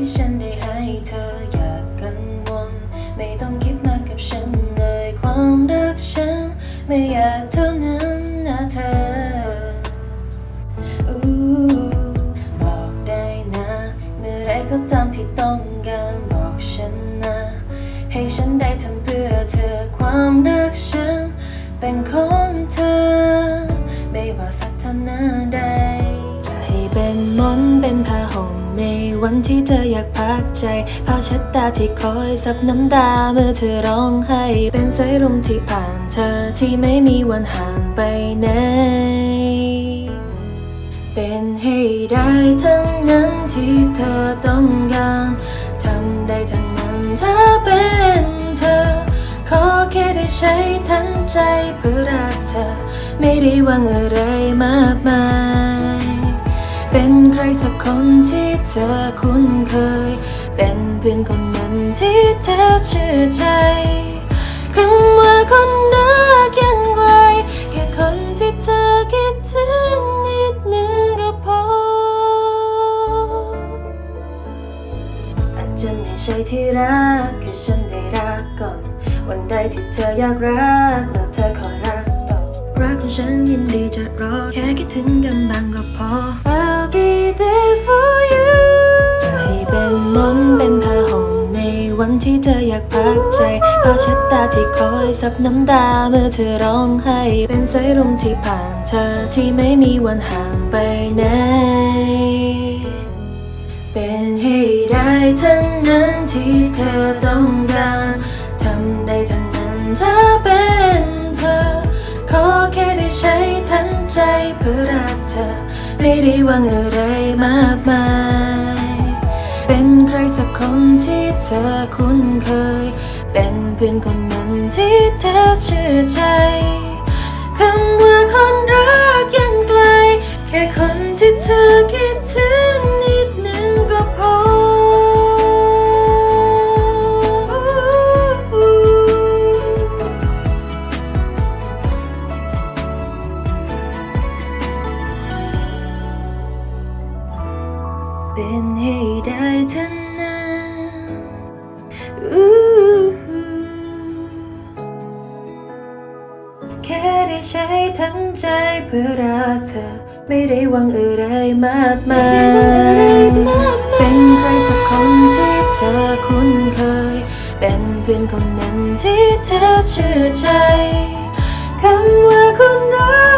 ที่ฉันได้ให้เธออย่ากังวล ไม่ต้องคิดมากกับฉันเลยความรักฉัน ไม่อยากเท่านั้นนะเธอบอกได้นะ เมื่อไรก็ตามที่ต้องการบอกฉันนะ ให้ฉันได้ทำเพื่อเธอความรักฉัน เป็นของเธอ ไม่ว่าสถานะใด ห่มในวันที่เธออยากพักใจผ้าเช็ดตาที่คอยซับน้ำตาเมื่อเธอร้องไห้ เป็นสายลมที่ผ่านเธอที่ไม่มีวันห่างไปไหน เป็นให้ได้ทั้งนั้นที่เธอต้องการทำได้ทั้งนั้นถ้าเป็นเธอ ขอแค่ได้ใช้ทั้งใจเพื่อรักเธอ ไม่ได้หวังอะไรมา คนที่เธอคุ้นเคย เป็นเพื่อนคนนั้นที่เธอเชื่อใจคำว่าคนรักยังไกลแค่คนที่เธอคิดถึงนิดนึงก็พออาจจะไม่ใช่ที่รักแค่ฉันได้รักก่อนวันใดที่เธออยากรักแล้วเธอคอยรักต่อรักของฉันยินดีจะรอแค่คิดถึงกันบ้างก็พอ ธออยากพักใจผ้าเช็ดตาที่คอยซับน้ำตาเมื่อเธอร้องไห้ เป็นสายลมที่ผ่านเธอที่ไม่มีวันห่างไปไหน เป็นให้ได้ทั้งนั้นที่เธอต้องการทำได้ทั้งนั้นถ้าเป็นเธอ ขอแค่ได้ใช้ทั้งใจเพื่อรักเธอ ไม่ได้หวังอะไรมากมาย คนที่เธอคุ้นเคย เป็นเพื่อนคนนั้นที่เธอเชื่อใจคำว่าคนรักยังไกล แค่คนที่เธอคิดถึงนิดนึงก็พอเป็นให้ได้ทั้งนั้น ใช้ทั้งใจเพื่อรักเธอ ไม่ได้หวังอะไรมากมาย เป็นใครสักคนที่เธอคุ้นเคย เป็นเพื่อนคนนั้นที่เธอเชื่อใจ คำว่าคนรัก